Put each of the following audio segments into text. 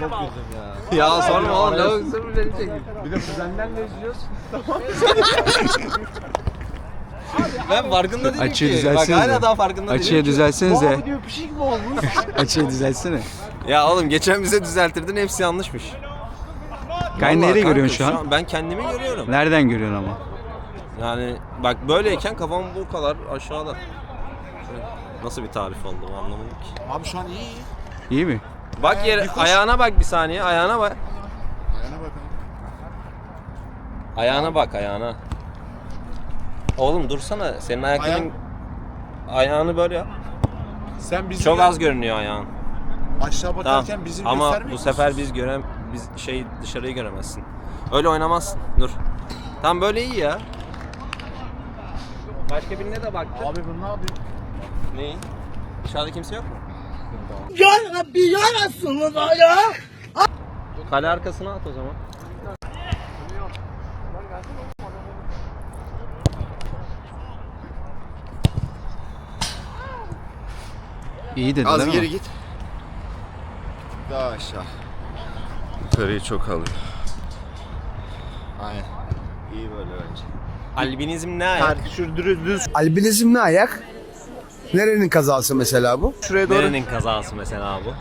çok güldüm ya. Ya sorma oğlum lavuk sürüleri çekiyor. Bir de kuzenlerle izliyoruz. Ben farkında değilim Açıyı ki. Bak düzelsenize. hala daha farkında Açıya değilim ki. düzelsenize. Abi diyor pişik mi olmuş? Açıya düzelsene. Ya oğlum geçen bize düzeltirdin hepsi yanlışmış. Kay Vallahi nereye kanka, görüyorsun şu an? Ben kendimi görüyorum. Nereden görüyorsun ama? Yani bak böyleyken kafam bu kadar aşağıda. Nasıl bir tarif oldu bu anlamadım ki. Abi şu an iyi. İyi mi? Bak yere, ayağına bak bir saniye ayağına bak. Ayağına bakın. Ayağına bak ayağına. Oğlum dursana senin ayakların Ayağın- ayağını böyle yap. Sen bizi Çok az görünüyor ayağın. aşağı Tamam. bakarken bizi Ama göstermiyor bu musun? sefer biz görem biz şey dışarıyı göremezsin. Öyle oynamazsın. Dur. Tam böyle iyi ya. Başka birine de baktı. Abi bu ne yapıyor? Neyi? Dışarıda kimse yok mu? Ya Rabbi ya Resulallah ya. Kale arkasına at o zaman. İyi dedi Az geri git. Daha aşağı. Yukarıyı çok alıyor. Aynen. İyi böyle bence. Albinizm ne ayak? Şu düz düz. Albinizm ne ayak? Nerenin kazası mesela bu? Şuraya doğru. Nerenin kazası mesela bu?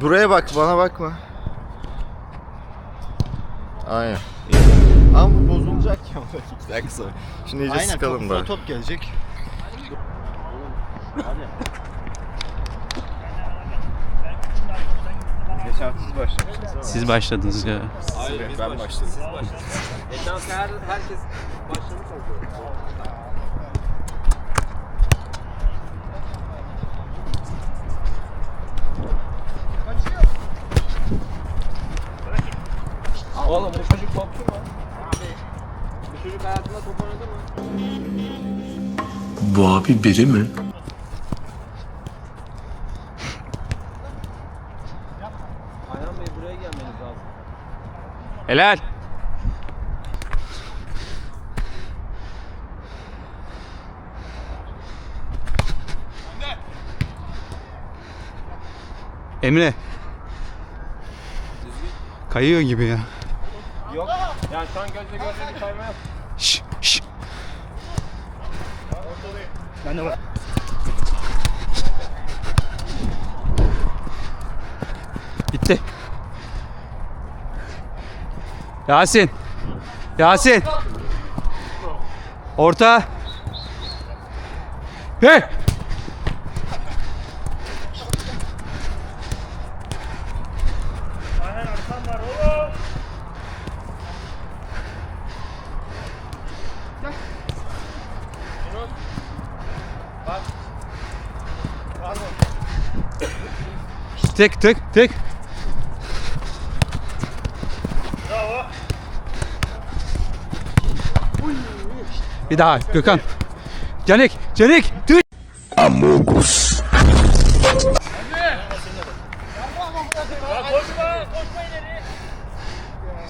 Buraya bak bana bakma. Aynen. Ama bu bozulacak ya. İki dakika sonra. Şimdi iyice sıkalım da. top gelecek. Geçen siz başlamıştınız Siz başladınız ya. Hayır, ben baş- başladım. Siz başladınız. Herkes başlamış oldu. Abi biri mi? Ayhan Bey buraya gelmeniz lazım. Helal. Emre. Kayıyor gibi ya. Yok. Yani şu an gözle gözle bir kayma yok. Şş, şş. Bitti. Yasin. Yasin. Orta. Hey. Tek tek tek. Bir daha Gökhan. Canik, Canik, dur.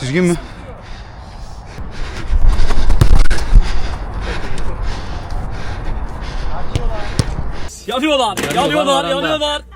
Düzgün mü? Yanıyorlar, yanıyorlar, yanıyorlar.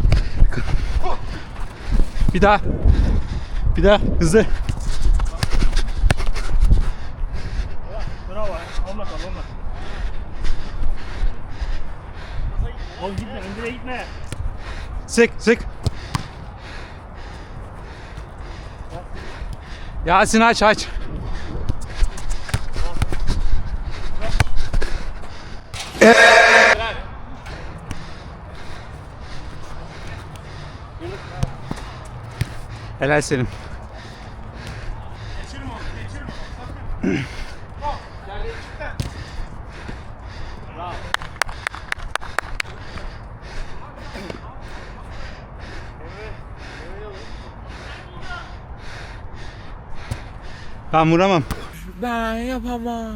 Bir daha. Bir daha hızlı. Bravo. Olma kal, olma. Oğlum gitme, öndüre gitme. Sık sık. Yasin aç aç. Helal Selim. Geçirme onu, geçirme onu. Ben vuramam. Ben yapamam.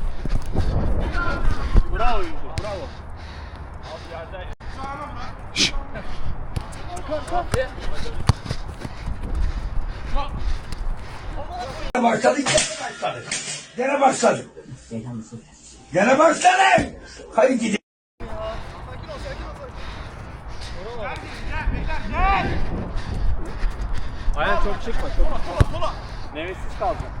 Başladık gene başladık. Gene başladık. Gene başladık. Hayır gidin. Aynen çok çıkma çok. Nefessiz kaldın.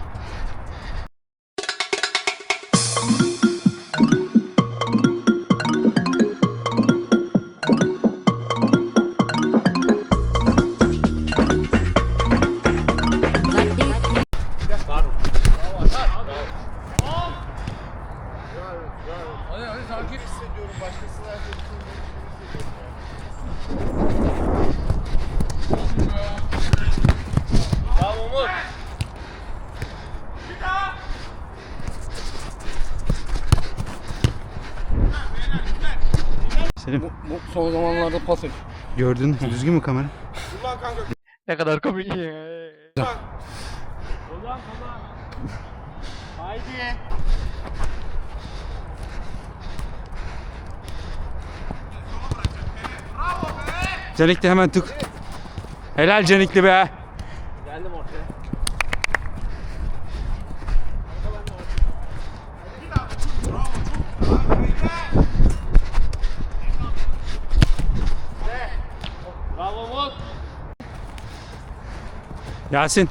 Selim. Bu son zamanlarda pas et. Gördün mü? Düzgün mü kamera? Ne kadar komik ya. Haydi. Canikli hemen tık. Helal Canikli be. Geldim ortaya. Bravo Umut. Yasin.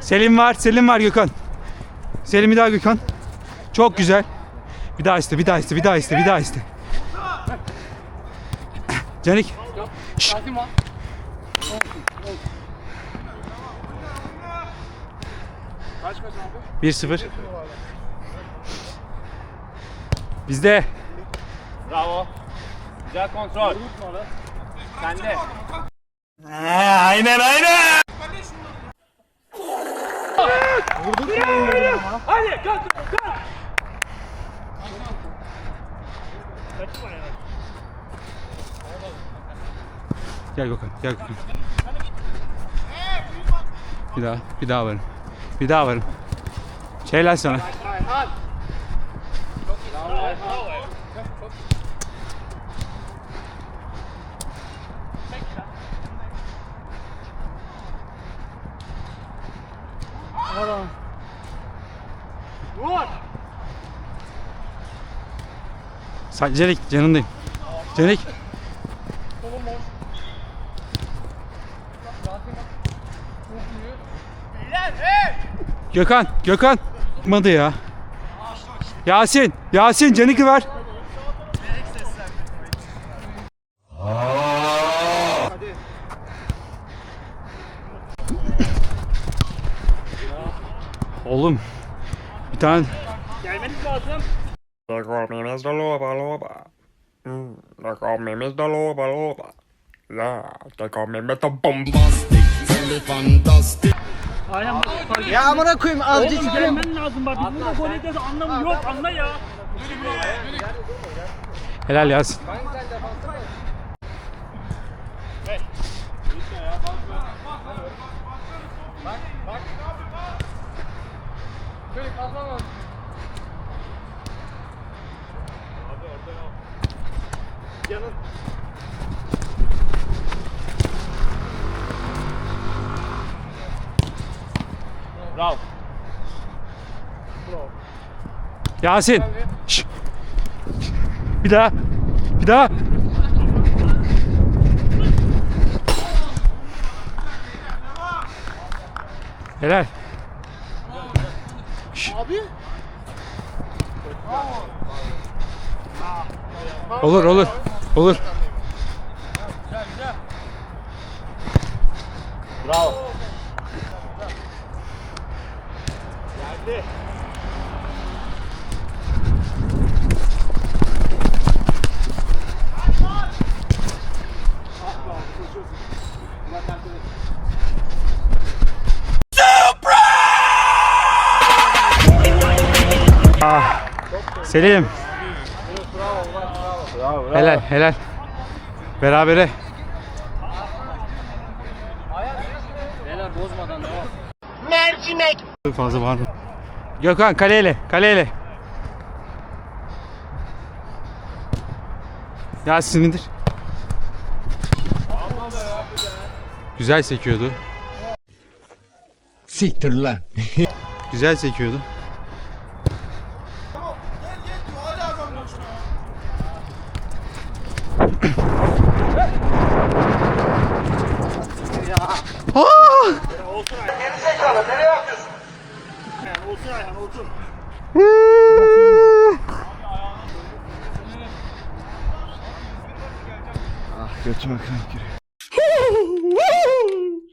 Selim var, Selim var Gökhan. Selim bir daha Gökhan. Çok güzel. Bir daha iste, bir daha iste, bir daha iste, bir daha iste. Canik. Şşt. 1-0. Bizde. Bravo. Güzel kontrol. Sende. Gel Gökhan, gel Gökhan. Bir daha, bir daha varım. Bir daha varım. Şeyler sana. Hold on. Sen Celik yanındayım. Celik. Gökhan, Gökhan. Madı ya. Yasin, Yasin Celik'i ver. Tane Gelmeniz lazım. Comimos de loba loba. Mm, comimos de loba loba. Ya, comimos de bomba. Aynen. Ya amına koyayım azıcık Oğlum gelmen lazım bak. Biz burada gol ediyoruz anlamı yok anla ya. helal Yasin. Bravo. Yasin. Şş. Bir daha. Bir daha. Helal. Abi. Olur olur. Olur. Bravo. Selim. Helal helal. Berabere. Beyler bozmadan devam. mercimek. Fazla var mı? Gökhan kaleyle, kaleyle. Yasin indir. Güzel sekiyordu. Siktir lan. Güzel sekiyordu. Olsun Ayhan olsun. Ah götüme kramp giriyor.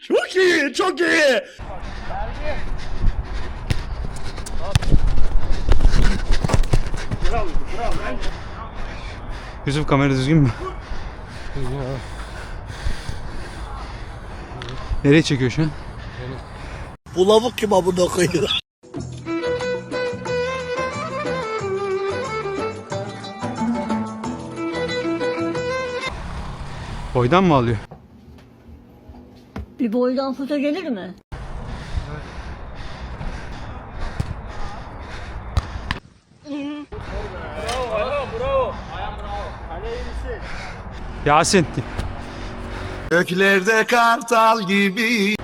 Çok iyi çok iyi. Yusuf kamera düzgün mü? Nereye çekiyor şu an? Bu lavuk kim amına koyuyor? Boydan mı alıyor? Bir boydan foto gelir mi? Yasin. Göklerde kartal gibi.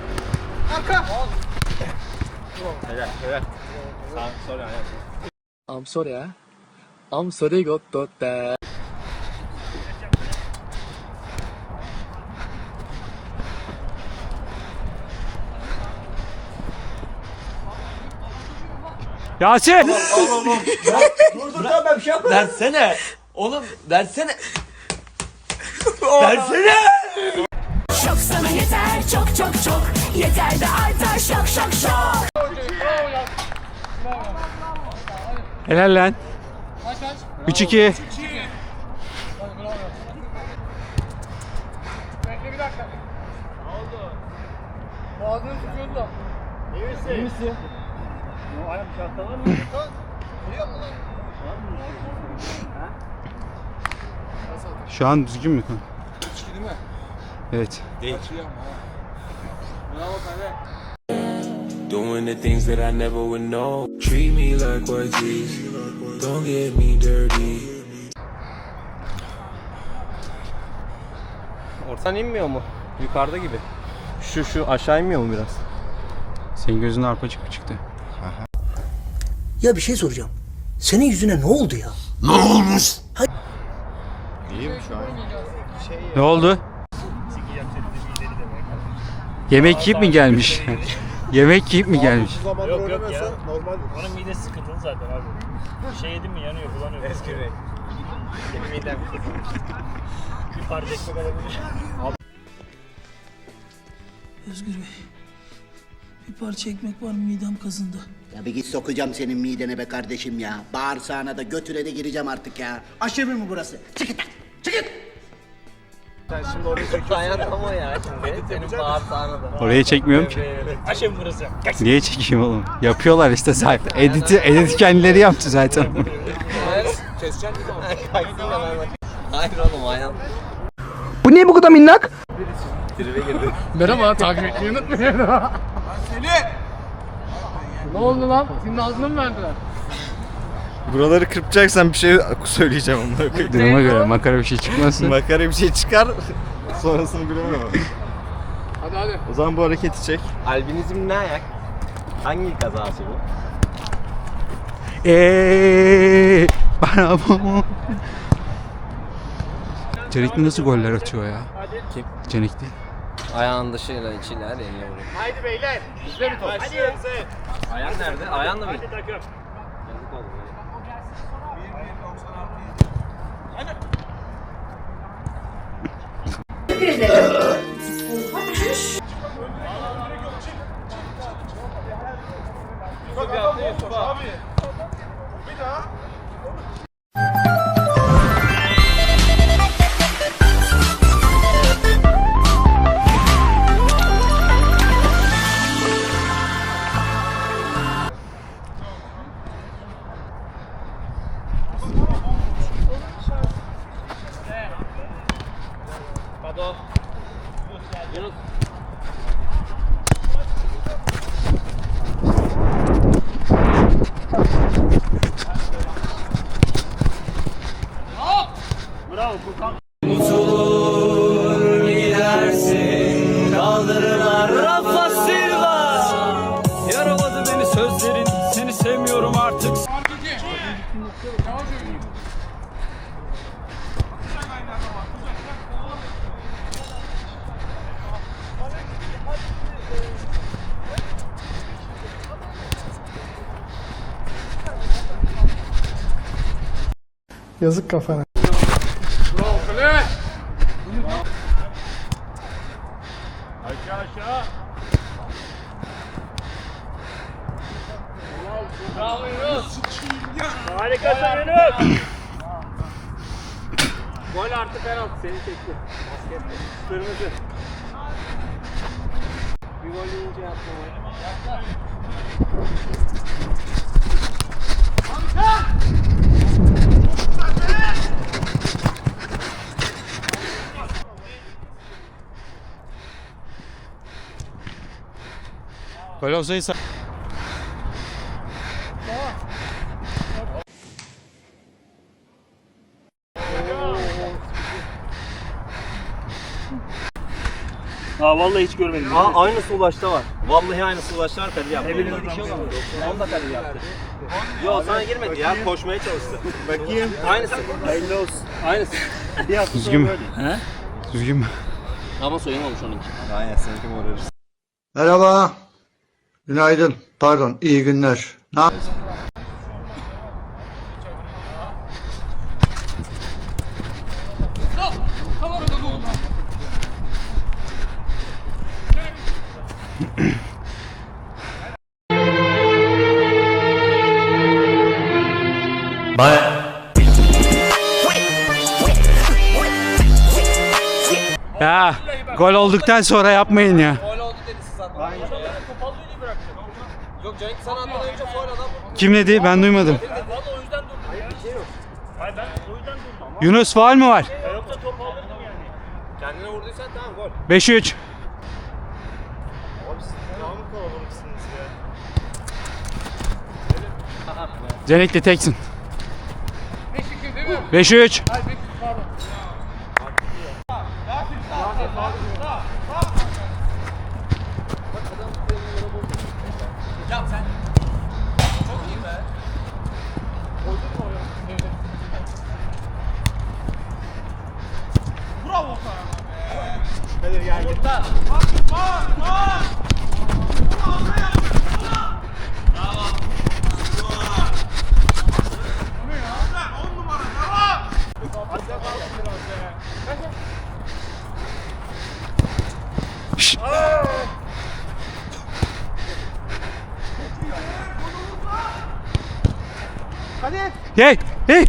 I'm sorry ha. I'm sorry got that. Yasin! Versene. Oğlum versene. versene. Şok sana yeter çok çok çok Yeter de artar şok şok şok Helal lan. 3-2. İyi misin? İyi misin? Şartta var mı? Şu an düzgün mü? Evet. Bravo kale. Doing the things that I never would know. Treat me like what G's. Don't get me dirty. Ortadan inmiyor mu? Yukarıda gibi. Şu şu aşağı inmiyor mu biraz? Senin gözün arpacık mı çıktı? Ya bir şey soracağım. Senin yüzüne ne oldu ya? İyiyim şu an. Ne oldu? Yemek yiyip mi gelmiş? Yemek yiyip mi gelmiş? Yok, yok ya. normal. Onun midesi sıkıntılı zaten abi. Bir şey yedim mi yanıyor, bulanıyor. Eski renk. Midem Bir parça ekmek alabilir. Özgür Bey. Bir parça ekmek var midem kazındı. Ya bir git sokacağım senin midene be kardeşim ya. Bağırsağına da götüre de gireceğim artık ya. Aşevi mi burası? Çık git lan, çık git. Sen şimdi oraya çekiyorsun. Dayanamam ya şimdi. Senin bağırsağına da. Orayı çekmiyorum ki. Aşem burası. Niye çekeyim oğlum? Yapıyorlar işte zaten. Editi, edit kendileri yaptı zaten. Hayır oğlum ayağım. Bu niye bu kadar minnak? Merhaba, takip etmeyi unutmayın. Ne oldu lan? Senin ağzını mı verdiler? Buraları kırpacaksan bir şey söyleyeceğim onlara. Duruma göre makara bir şey çıkmazsa. Makara bir şey çıkar. Sonrasını bilemem ama. Hadi hadi. O zaman bu hareketi çek. Albinizm ne ayak? Hangi kazası bu? Eee bana bu. Canikli nasıl goller atıyor ya? Kim? Canikli. Ayağın dışıyla içiyle her yerine vuruyor. Haydi beyler. Bizde mi top? Hadi. Ayağın nerede? Ayağınla mı? Hadi takım. Yazık oldu ya. Bravo Furkan. Yaraladı beni sözlerin. Seni sevmiyorum artık. Yazık kafana. Aşağı aşağı. Bravo Yunus. Harikasın Yunus. Gol artı penaltı seni çekti. Basket. Kırmızı. Bir gol Aa vallahi hiç görmedim. Aa aynısı Ulaş'ta var. Vallahi aynısı Ulaş'ta var Kadir yaptı. Birbirine bir şey olmadı. Onu da Kadir yaptı. Yo sana girmedi ya koşmaya çalıştı. Bakayım. Aynısı. Hayırlı olsun. Aynısı. Bir hafta Düzgün sonra mü? böyle. düzgün mü? Ama soyunmamış onunki. Aynen seninki morarız. Merhaba. Günaydın. Pardon, iyi günler. Ne gol olduktan sonra yapmayın ya. Gol oldu dedi siz bıraktı. Yok Cenk sana atmadan önce faul adam vurdu. Kim dedi? Ben duymadım. Vallahi o yüzden durdum şey yok. Hayır ben o yüzden durdum. Yunus faul mü var? Yoksa top alırdım yani. Kendine vurduysan tamam gol. 5-3. Cenekli teksin. 5-3. Şşt. Hey, hey.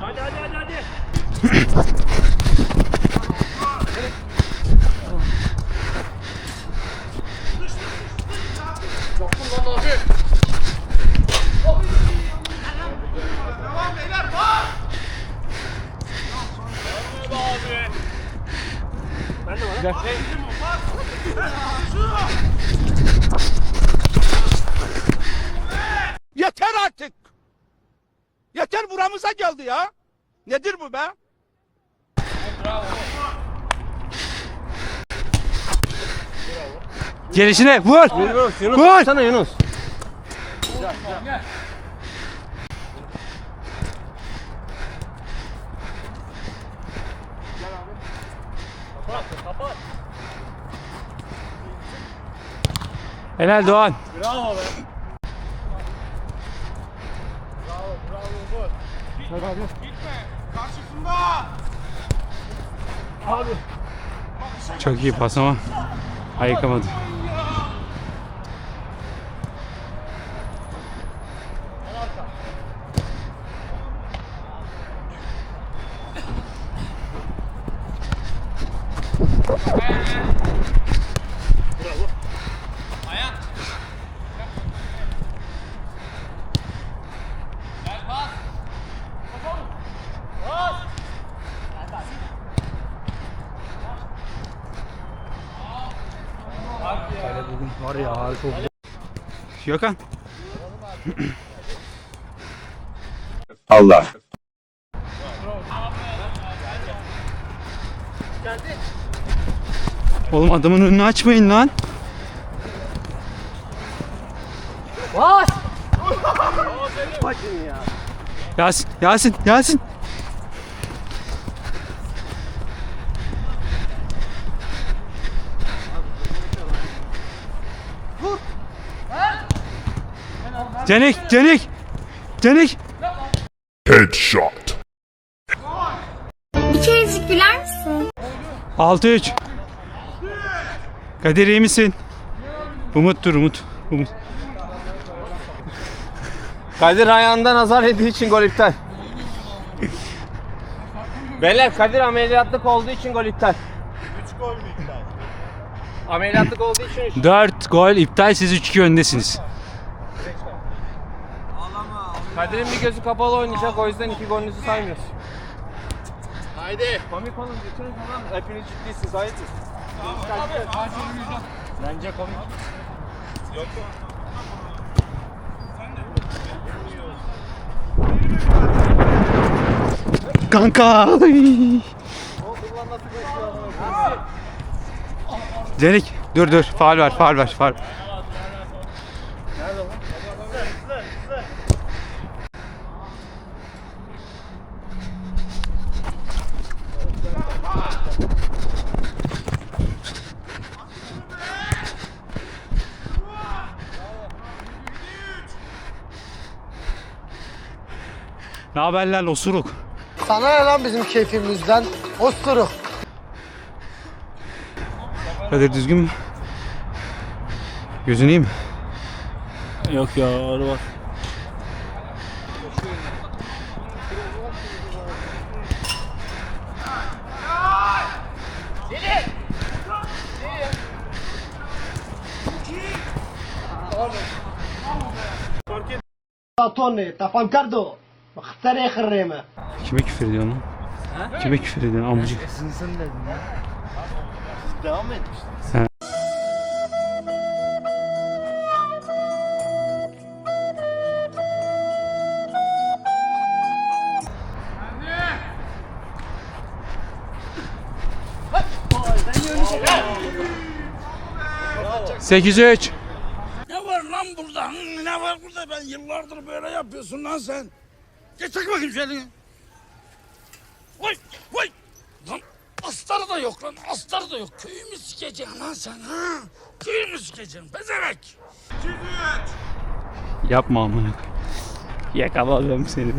Hadi hadi hadi hadi. Yeter artık. Yeter buramıza geldi ya. Nedir bu be? Gelişine vur. Yunus, Yunus Vur. sana Yunus. Helal Doğan. Bravo be. Çok iyi pas ama ayıkamadı. Gökhan. Allah. Oğlum adamın önünü açmayın lan. Yasin, Yasin, Yasin. Cenik, Cenik. Cenik. Bir kerecik güler misin? 6-3. Kadir iyi misin? Umut'tur Umut. Umut. Kadir ayağında nazar yediği için gol iptal. Beyler Kadir ameliyatlık olduğu için gol iptal. 3 gol mü iptal? Ameliyatlık olduğu için üç. 4 gol iptal siz 3-2 öndesiniz. Kadir'in bir gözü kapalı oynayacak o yüzden iki golünüzü saymıyoruz. Haydi. Komik olun götürün falan. Hepiniz ciddisiniz hayırdır. Bence komik. Kanka. Cenik dur dur faal var faal var faal. Ne haber lan osuruk? Sana ne lan bizim keyfimizden? Osturuk. Kadir düzgün mü? Gözün iyi mi? Yok ya ağrı var. Tony, Bak saraya kırrayma. Kime küfür ediyorsun lan? Ha? Kime küfür ediyorsun amcık? Sınısın dedim ya. Devam mı etmiştin? Sekiz üç. Ne var lan burada? Ne var burada? Ben yıllardır böyle yapıyorsun lan sen. Geç çek bakayım şu elini. Vay vay. Lan astarı da yok lan astarı da yok. Köyü mü sikeceksin lan sen ha? Köyü mü sikeceksin pezevenk? Yapma amına. Yakaladım seni.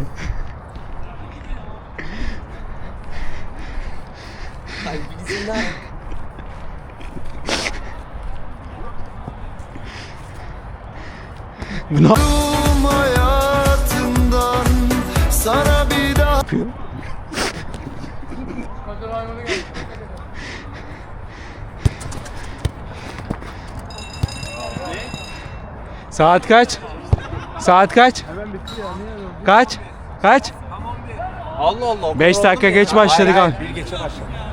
Bu ne yapıyor? Saat kaç? Saat kaç? Kaç? Kaç? Allah Allah. 5 dakika geç başladık abi. Bir geçe başladı.